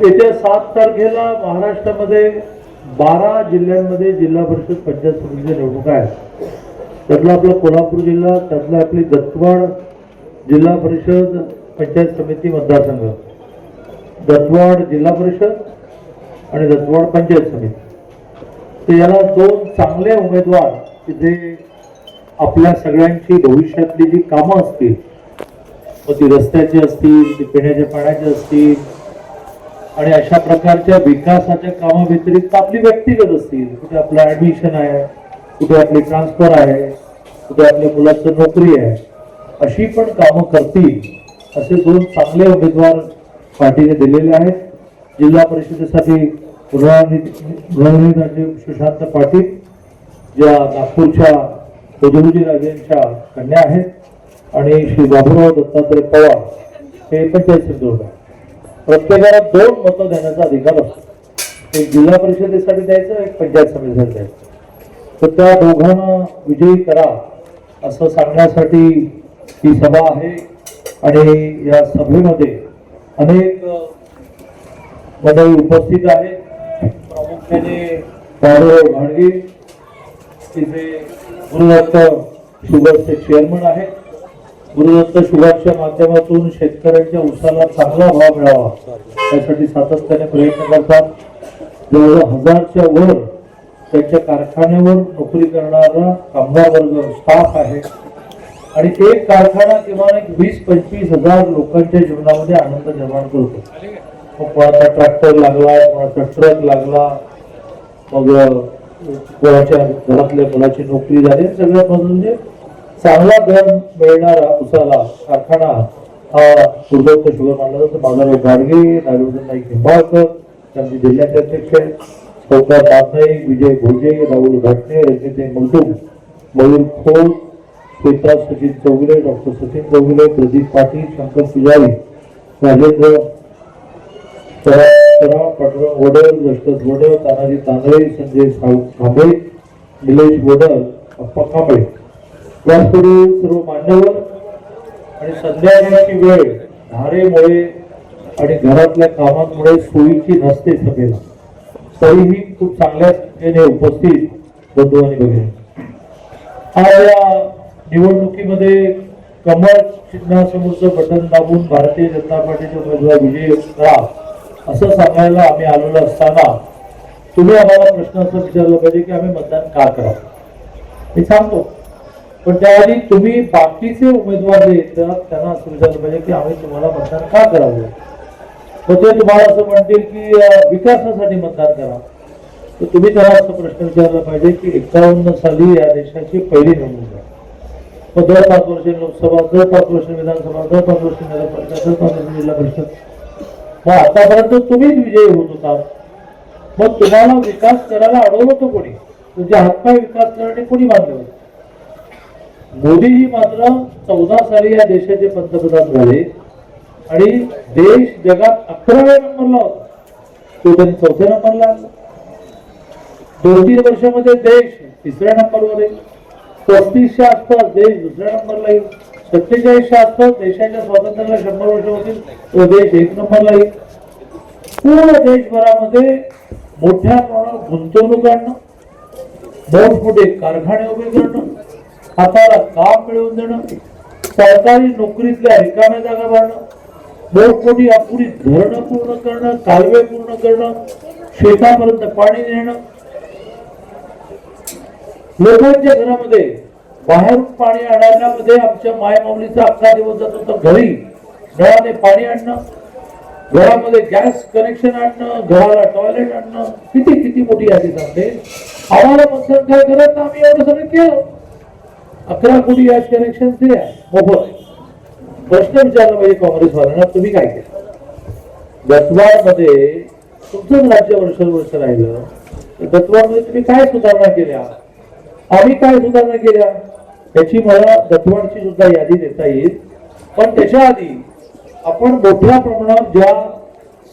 येत्या सात तारखेला महाराष्ट्रामध्ये बारा जिल्ह्यांमध्ये जिल्हा परिषद पंचायत समितीच्या निवडणुका आहेत. त्यातला आपला कोल्हापूर जिल्हा त्यातला आपली दत्तवाड जिल्हा परिषद पंचायत समिती मतदारसंघ. दत्तवाड जिल्हा परिषद आणि दत्तवाड पंचायत समिती. तर याला दोन चांगले उमेदवार तिथे आपल्या सगळ्यांची भविष्यातली जी कामं असतील मग ती रस्त्याची असतील ती पिण्याच्या पाण्याची असतील आणि अशा प्रकारच्या विकासाच्या कामाव्यतिरिक्त आपली व्यक्तिगत असतील. कुठे आपलं ऍडमिशन आहे कुठे आपली ट्रान्सफर आहे कुठे आपल्या मुलाचं नोकरी आहे अशी पण कामं करतील असे दोन चांगले उमेदवार पार्टीने दिलेले आहेत. जिल्हा परिषदेसाठी रणनीती सुशांत पाटील ज्या नागपूरच्या पदवीजी राजेंच्या कन्या आहेत आणि श्री बाबूराव दत्तात्रय पवार हे पंचायत सिंधुदुर्ग आहेत. प्रत्येकाला दोन मतं देण्याचा अधिकार असतो. एक जिल्हा परिषदेसाठी द्यायचं एक पंचायत समितीसाठी द्यायचं. तर त्या दोघांना विजयी करा असं सांगण्यासाठी ही सभा आहे. आणि या सभेमध्ये अनेक मंडळी उपस्थित आहेत. प्रामुख्याने पांडुराव भांडगे तिथे गुरुदत्त शुगरचे चेअरमन आहेत. गुरुदत्त शुगरच्या माध्यमातून शेतकऱ्यांच्या उसाला चांगला भाव मिळावा. त्यासाठी सातत्याने प्रयत्न करतात. जवळजवळ हजारच्या वर त्यांच्या कारखान्यावर नोकरी करणारा कामगार वर्ग स्टाफ आहे. आणि एक कारखाना किमान एक वीस पंचवीस हजार लोकांच्या जीवनामध्ये आनंद निर्माण करतो. मग कोणाचा ट्रॅक्टर लागला कोणाचा ट्रक लागला मग कोणाच्या घरातल्या मुलाची नोकरी झाली सगळ्यात म्हणजे चांगला दर मिळणारा उसाला कारखाना हा दुर्दत्त शुगर मानला जातो. माधवराव गाडगे नागेंद्र नाईक निंबाळकर त्यांचे जिल्ह्याचे अध्यक्ष सौकार चौकार विजय भोजे राहुल घाटणे रजनीते मगदूम मयूर खोल श्वेता सचिन चौगुले डॉक्टर सचिन चौगुले प्रदीप पाटील शंकर पुजारी राजेंद्र सरा पांडुरंग वडल दशरथ वडल तानाजी तांदळे संजय साव कांबळे निलेश वडल अप्पा कांबळे यापुढे सर्व मान्यवर. आणि संध्याकाळची वेळ धारेमुळे आणि घरातल्या कामांमुळे सोयीची नसते सभेला. तरीही खूप चांगल्या संख्येने उपस्थित बंधू आणि भगिनी आज या निवडणुकीमध्ये कमळ चिन्हासमोरचं बटन दाबून भारतीय जनता पार्टीचे उमेदवार विजय करा असं सांगायला आम्ही आलेलो असताना तुम्ही आम्हाला प्रश्न असं विचारलं पाहिजे की आम्ही मतदान का करावं? मी सांगतो पण त्याआधी तुम्ही बाकीचे उमेदवार जे येतात त्यांना असं विचारलं पाहिजे की आम्ही तुम्हाला मतदान का करावं? मग ते तुम्हाला असं म्हणतील की विकासासाठी मतदान करा. तर तुम्ही त्याला असा प्रश्न विचारला पाहिजे की एकावन्न साली या देशाची पहिली नोंदणी आहे मग दर पाच वर्ष लोकसभा दर पाच वर्ष विधानसभा दर पाच वर्ष नगरपालिका दर पाच वर्ष जिल्हा परिषद. मग आतापर्यंत तुम्हीच विजयी होत होता. मग तुम्हाला विकास करायला अडवलं होतं कोणी? तुमच्या हातपाय विकास करणे कोणी बांधले? होते मोदीजी मात्र चौदा साली या देशाचे पंतप्रधान झाले. आणि देश जगात अकराव्या नंबरला होता. तो त्यांनी चौथ्या नंबरला आला. दोन तीन वर्षामध्ये देश तिसऱ्या नंबरवर येईल पस्तीसच्या आसपास देश दुसऱ्या नंबरला येईल. सत्तेचाळीसच्या आसपास देशाच्या स्वातंत्र्याला शंभर वर्ष होतील. तो देश एक नंबरला येईल. पूर्ण देशभरामध्ये मोठ्या प्रमाणात गुंतवणूक आणणं मोठमोठे कारखाने उभे करणं हाताला काम मिळवून देणं सरकारी नोकरीतल्या रिकाम्या जागा भरणं मोठमोठी अपुरी धरणं पूर्ण करणं कालवे पूर्ण करणं शेतापर्यंत पाणी नेणं. लोकांच्या घरामध्ये बाहेरून पाणी आणण्यामध्ये आमच्या मायमाऊलीचा अख्खा दिवस जात. होता घरी नळाने पाणी आणणं घरामध्ये गॅस कनेक्शन आणणं घराला टॉयलेट आणणं किती किती मोठी यादी सांगते? आम्हाला मतदान काय करत आम्ही एवढं सगळं केलं. अकरा कोटी गॅस कनेक्शन दिल्या मोफत. प्रश्न विचारला पाहिजे काँग्रेसवाल्यांना तुम्ही काय केलं? दत्वामध्ये तुमचंच राज्य वर्ष वर्ष राहिलं. तर दत्वामध्ये तुम्ही काय सुधारणा केल्या? आम्ही काय सुधारणा केल्या? त्याची मला दत्वांची सुद्धा यादी देता येईल. पण त्याच्या आधी आपण मोठ्या प्रमाणात ज्या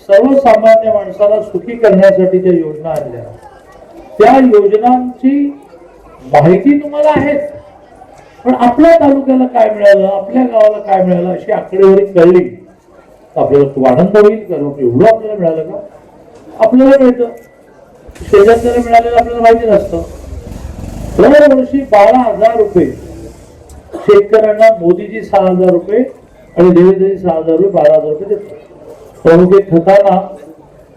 सर्वसामान्य माणसाला सुखी करण्यासाठी ज्या योजना आणल्या त्या योजनांची माहिती तुम्हाला आहेच पण आपल्या तालुक्याला काय मिळालं आपल्या गावाला काय मिळालं अशी आकडेवारी कळली. आपल्याला खूप आनंद होईल कारण एवढं आपल्याला मिळालं का? आपल्याला मिळतं. शेजारच्याला मिळालेलं आपल्याला माहिती नसतं. दरवर्षी बारा हजार रुपये शेतकऱ्यांना मोदीजी सहा हजार रुपये आणि देवेंद्रजी सहा हजार रुपये बारा हजार रुपये देतात. प्रमुख खताना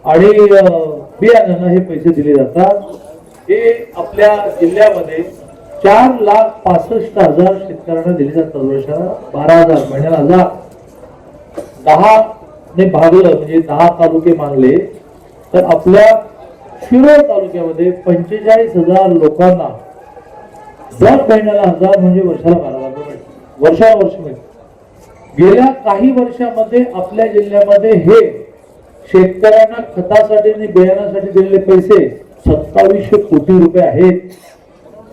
आणि बियाण्यांना बियाणांना हे पैसे दिले जातात. हे आपल्या जिल्ह्यामध्ये चार लाख पासष्ट हजार शेतकऱ्यांना दिली जातात वर्षाला बारा हजार महिन्याला हजार. दहा ने भागलं म्हणजे दहा तालुके मानले तर आपल्या शिरोळ तालुक्यामध्ये पंचेचाळीस हजार लोकांना दर महिन्याला हजार म्हणजे वर्षाला बारा हजार रुपये. वर्षाला वर्ष मिळतात म्हणजे. गेल्या काही वर्षामध्ये आपल्या जिल्ह्यामध्ये हे शेतकऱ्यांना खतासाठी आणि बियाण्यासाठी दिलेले पैसे सत्तावीसशे कोटी रुपये आहेत.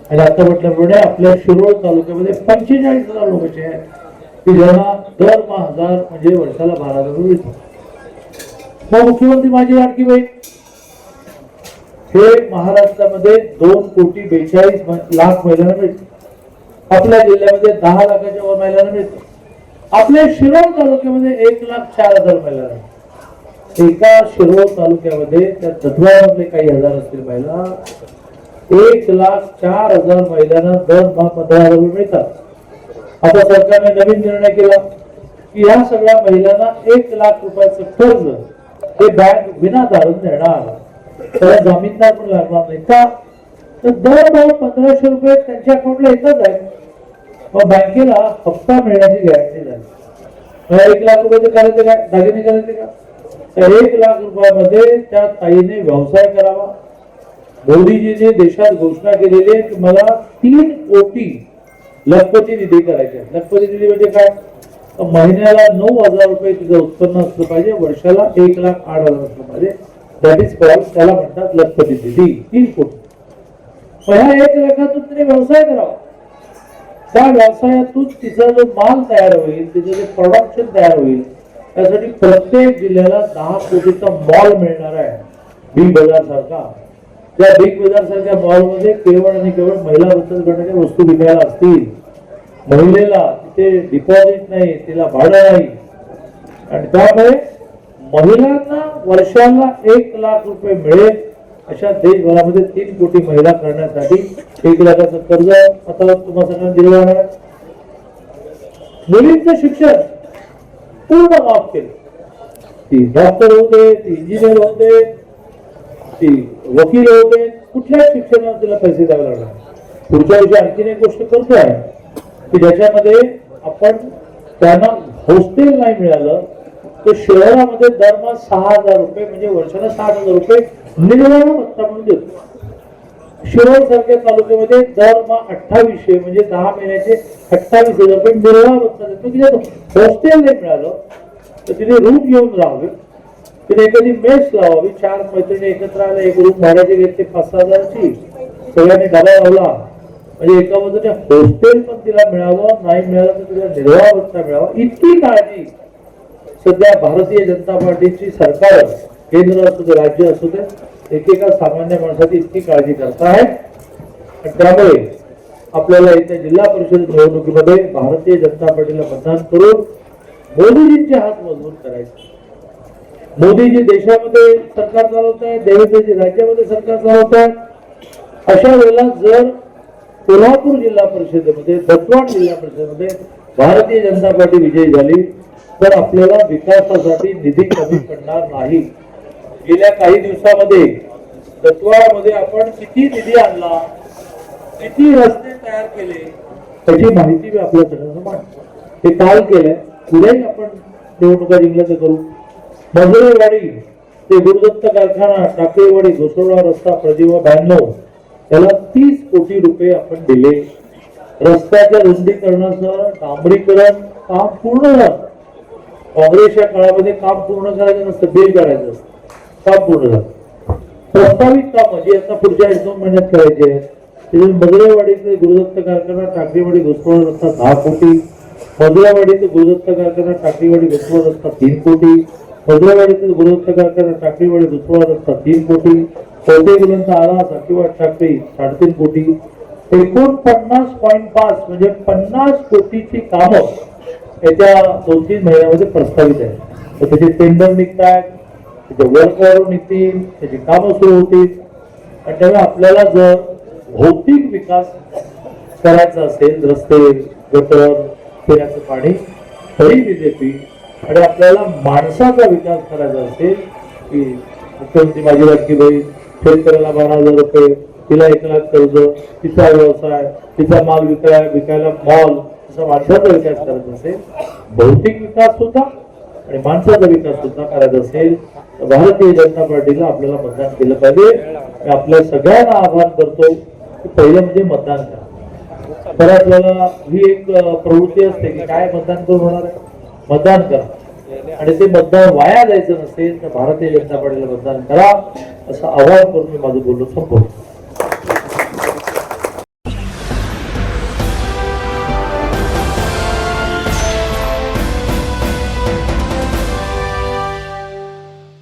आणि आता म्हटल्याप्रमाणे आपल्या शिरोळ तालुक्यामध्ये पंचेचाळीस हजार लोक असे आहेत. की ज्यांना दर हजार म्हणजे वर्षाला बारा हजार मिळतो मग मुख्यमंत्री माझी लाडकी बहीण. हे महाराष्ट्रामध्ये दोन कोटी बेचाळीस लाख महिलांना मिळते आपल्या जिल्ह्यामध्ये दहा लाखाच्या वर महिलांना मिळते आपल्या शिरोळ तालुक्यामध्ये एक लाख चार हजार महिलांना एका शिरोळ तालुक्यामध्ये त्या तत्वामधले काही हजार असतील महिला एक लाख चार हजार महिलांना दरमहा पंधरा हजार रुपये मिळतात. आता सरकारने नवीन निर्णय केला की या सगळ्या महिलांना एक लाख रुपयाचं कर्ज हे बँक विना धारण देणार. त्याला जामीनदार पण लागणार नाही. का? तर दरमहा पंधराशे रुपये त्यांच्या अकाउंटला येतच आहे. मग बँकेला हप्ता मिळण्याची गॅरंटी झाली एक लाख रुपयाचे करायचे काय? दागिने करायचे का? तर एक लाख रुपयामध्ये त्या ताईने व्यवसाय करावा. मोदीजीने देशात घोषणा केलेली आहे की मला तीन कोटी लखपती निधी करायचे लखपती निधी म्हणजे काय? महिन्याला नऊ हजार रुपये तिचं उत्पन्न असलं पाहिजे वर्षाला एक लाख आठ हजार असलं पाहिजे. दॅट इज कॉल त्याला म्हणतात लखपती निधी. तीन कोटी. मग ह्या एक लाखातून तिने व्यवसाय करावा. त्या व्यवसायातून तिचा जो माल तयार होईल तिचं जे प्रोडक्शन तयार होईल त्यासाठी प्रत्येक जिल्ह्याला दहा कोटीचा मॉल मिळणार आहे. बी बाजार सारखा. त्या बिग बाजार सारख्या मॉलमध्ये केवळ आणि केवळ महिला बचत गटाच्या वस्तू विकायला असतील. महिलेला तिथे डिपॉझिट नाही तिला भाडं नाही. आणि त्यामुळे महिलांना वर्षाला एक लाख रुपये मिळेल अशा देशभरामध्ये तीन कोटी महिला करण्यासाठी एक लाखाचं कर्ज आता तुम्हाला सगळ्यांना दिलं जाणार आहे. मुलींचं शिक्षण पूर्ण माफ केलं. ती डॉक्टर होते ती इंजिनियर होते ती वकील होते कुठल्याच शिक्षणावर तिला पैसे द्यावे लागणार. पुढच्या वर्षी आणखीन एक गोष्ट करतोय की ज्याच्यामध्ये आपण त्यांना हॉस्टेल नाही मिळालं तर शहरामध्ये दरमहा सहा हजार रुपये म्हणजे वर्षाला सहा हजार रुपये निर्वाह भत्ता म्हणून देतो. शिरोळ सारख्या तालुक्यामध्ये दरमहा अठ्ठावीसशे म्हणजे दहा महिन्याचे अठ्ठावीस हजार रुपये निर्वाह भत्ता देतो. की हॉस्टेल नाही मिळालं तर तिथे रूम घेऊन राहावे. तिने एखादी मेस लावावी? चार मैत्रिणी एकत्र आल्या एक रूम भाड्याचे घेतले पाच सहा हजाराची. सगळ्यांनी डबा लावला. म्हणजे एका बाजूने हॉस्टेल पण तिला मिळावं नाही मिळालं तर तिला निर्वाह मिळावा. इतकी काळजी सध्या भारतीय जनता पार्टीची सरकार केंद्र असू दे राज्य असू दे एकेका सामान्य माणसाची इतकी काळजी करत आहे. त्यामुळे आपल्याला येत्या जिल्हा परिषद निवडणुकीमध्ये भारतीय जनता पार्टीला मतदान करून मोदीजींचे हात मजबूत करायचे. मोदीजी देशामध्ये सरकार चालवत आहे देवेंद्रजी राज्यामध्ये सरकार चालवत आहे अशा वेळेला जर कोल्हापूर जिल्हा परिषदेमध्ये दत्तवाड जिल्हा परिषदेमध्ये भारतीय जनता पार्टी विजयी झाली तर आपल्याला विकासासाठी निधी कमी पडणार नाही. गेल्या काही दिवसामध्ये दत्तवाडमध्ये आपण किती निधी आणला किती रस्ते तयार केले त्याची माहिती मी आपल्या सगळ्यांना मांडतो हे काल केलंय. पुढेही आपण निवडणुका जिंकल्या तर करू. मजुरेवाडी ते गुरुदत्त कारखाना टाकेवाडी घोसरवाडा रस्ता प्रजीव ब्याण्णव त्याला तीस कोटी रुपये आपण दिले. रस्त्याच्या रुंदीकरणासह डांबरीकरण काम पूर्ण झालं. काँग्रेसच्या काळामध्ये काम पूर्ण करायचं नसतं बिल काढायचं असतं. काम पूर्ण झालं. प्रस्तावित कामं जी आता पुढच्या एक दोन महिन्यात करायची आहेत. त्याच्यात मजुरेवाडीचे गुरुदत्त कारखाना टाकळीवाडी घोसरवाडा रस्ता दहा कोटी. मजुरावाडीचे गुरुदत्त कारखाना टाकळीवाडी घोसरवाडा रस्ता तीन कोटी. मजुरावाडीचे येथील कारखाना टाकळीवाडी घोसरवाडा रस्ता तीन कोटी कवटेपर्यंत आला साकीवाड टाकळी साडेतीन कोटी. एकोणपन्नास पॉईंट पाच म्हणजे पन्नास कोटीची कामं येत्या दोन तीन महिन्यामध्ये प्रस्तावित आहे तर त्याचे टेंडर निघतायत त्याचे वर्क ऑर्डर निघतील त्याची कामं सुरू होतील. आणि त्यामुळे आपल्याला जर भौतिक विकास करायचा असेल रस्ते गटर पिण्याचं पाणी तरी बीजेपी आणि आपल्याला माणसाचा विकास करायचा असेल की कोणती माझी लाडकी बहीण शेतकऱ्याला बारा हजार रुपये तिला एक लाख कर्ज तिचा व्यवसाय तिचा माल विकाय विकायला मॉल असा माणसाचा विकास करायचा असेल भौतिक विकास सुद्धा आणि माणसाचा विकास सुद्धा करायचा असेल तर भारतीय जनता पार्टीला आपल्याला मतदान केलं पाहिजे. मी आपल्या सगळ्यांना आवाहन करतो की पहिलं म्हणजे मतदान करा. तर आपल्याला ही एक प्रवृत्ती असते की काय मतदान करून होणार आहे? मतदान करा. आणि ते मतदान वाया जायचं नसेल तर भारतीय जनता पार्टीला मतदान करा असं आवाहन करून मी माझं बोलणं संपवतो.